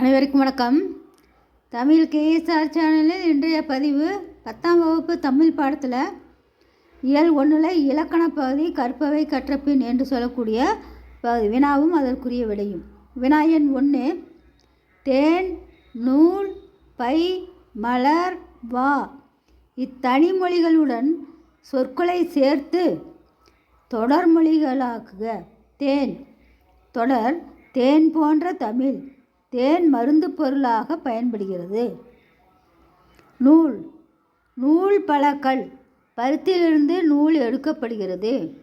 அனைவருக்கும் வணக்கம். தமிழ் கேஎஸ்ஆர் சேனலில் இன்றைய பதிவு பத்தாம் வகுப்பு தமிழ் பாடத்தில் இயல் ஒன்றில் இலக்கண பகுதி கற்பவை கற்றப்பின் என்று சொல்லக்கூடிய பகுதி. வினாவும் அதற்குரிய விடையும். வினாயன் ஒன்று தேன் நூல் பை மலர் வா. இத்தனிமொழிகளுடன் சொற்களை சேர்த்து தொடர்மொழிகளாக்குக. தேன் தொடர் தேன் போன்ற தமிழ். தேன் மருந்து பொருளாக பயன்படுகிறது. நூல். நூல் பழக்கல். பருத்திலிருந்து நூல் எடுக்கப்படுகிறது.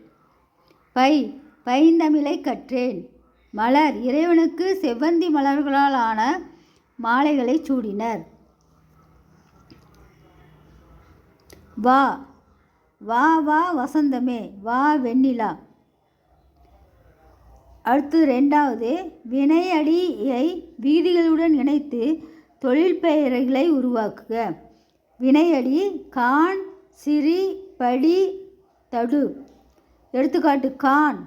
பை. பைந்தமிழை கற்றேன். மலர். இறைவனுக்கு செவ்வந்தி மலர்களால் ஆன மாலைகளை சூடினர். வா. வா வா வசந்தமே. வா வெண்ணிலா. அடுத்து ரெண்டாவது வினையடியை வீதிகளுடன் இணைத்து தொழில் பெயர்களை உருவாக்குக. வினையடி கான் சிரி படி தடு. எடுத்துக்காட்டு கான்.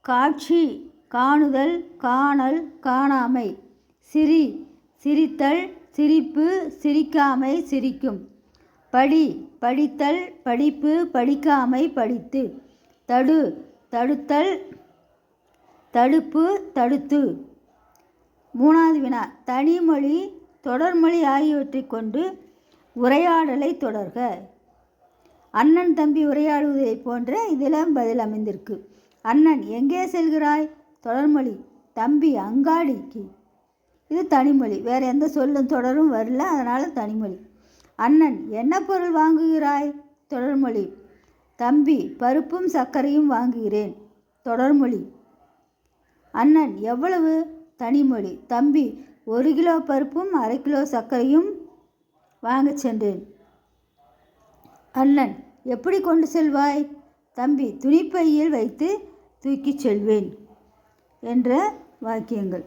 காட்சி காணுதல் காணல் காணாமை. சிரி சிரித்தல் சிரிப்பு சிரிக்காமை சிரிக்கும். படி படித்தல் படிப்பு படிக்காமை படித்து. தடு தடுத்தல் தடுப்பு தடுத்து. மூணாவது வினா தனிமொழி தொடர்மொழி ஆகியவற்றை கொண்டு உரையாடலை தொடர்க. அண்ணன் தம்பி உரையாடுவதை போன்ற இதில் பதில் அமைந்திருக்கு. அண்ணன் எங்கே செல்கிறாய்? தொடர்மொழி தம்பி அங்காடிக்கு. இது தனிமொழி. வேறு எந்த சொல்லும் தொடரும் வரல அதனால் தனிமொழி. அண்ணன் என்ன பொருள் வாங்குகிறாய்? தொடர்மொழி தம்பி பருப்பும் சர்க்கரையும் வாங்குகிறேன். தொடர்மொழி அண்ணன் எவ்வளவு? தனிமொழி. தம்பி ஒரு கிலோ பருப்பும் அரை கிலோ சர்க்கரையும் வாங்கச் சென்றேன். அண்ணன் எப்படி கொண்டு செல்வாய்? தம்பி துணிப்பையில் வைத்து தூக்கிச் செல்வேன் என்ற வாக்கியங்கள்.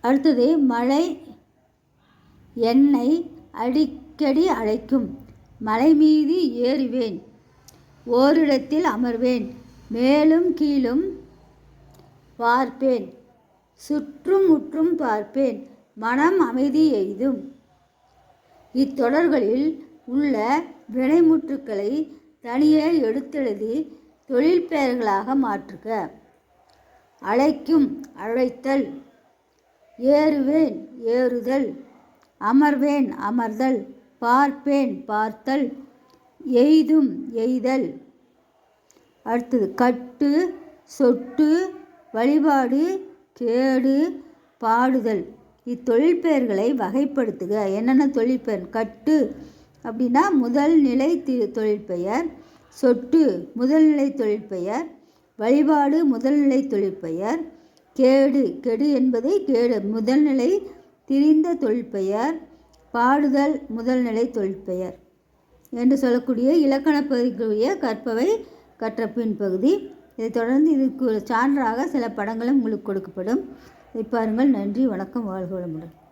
அடுத்தது மழை எண்ணெய் அடி அடிக்கடி அழைக்கும். மலை மீது ஏறுவேன். ஓரிடத்தில் அமர்வேன். மேலும் கீழும் பார்ப்பேன். சுற்றும் முற்றும் பார்ப்பேன். மனம் அமைதி எய்தும். இத்தொடர்களில் உள்ள வினைமுற்றுக்களை தனியே எடுத்தெழுதி தொழில் பெயர்களாக மாற்றுக. அழைக்கும் அழைத்தல். ஏறுவேன் ஏறுதல். அமர்வேன் அமர்தல். பார்ப்பேன் பார்த்தல் எய்தும் எய்தல். அடுத்தது கட்டு சொட்டு வழிபாடு கேடு பாடுதல். இத்தொழில் பெயர்களை வகைப்படுத்துக. என்னென்ன தொழிற்பெயர்? கட்டு அப்படின்னா முதல் நிலை தி தொழிற்பெயர். சொட்டு முதல்நிலை தொழிற்பெயர். வழிபாடு முதல்நிலை தொழிற்பெயர். கேடு கெடு என்பதை கேடு முதல்நிலை திரிந்த தொழிற்பெயர். பாடுதல் முதல்நிலை தொழிற்பெயர் என்று சொல்லக்கூடிய இலக்கண பகுதிக்குரிய கற்பவை கற்ற பின் பகுதி. இதைத் தொடர்ந்து இதுக்கு சான்றாக சில படங்களும் உங்களுக்கு கொடுக்கப்படும். இதை பாருங்கள். நன்றி. வணக்கம். வாழ்க வளமுடன்.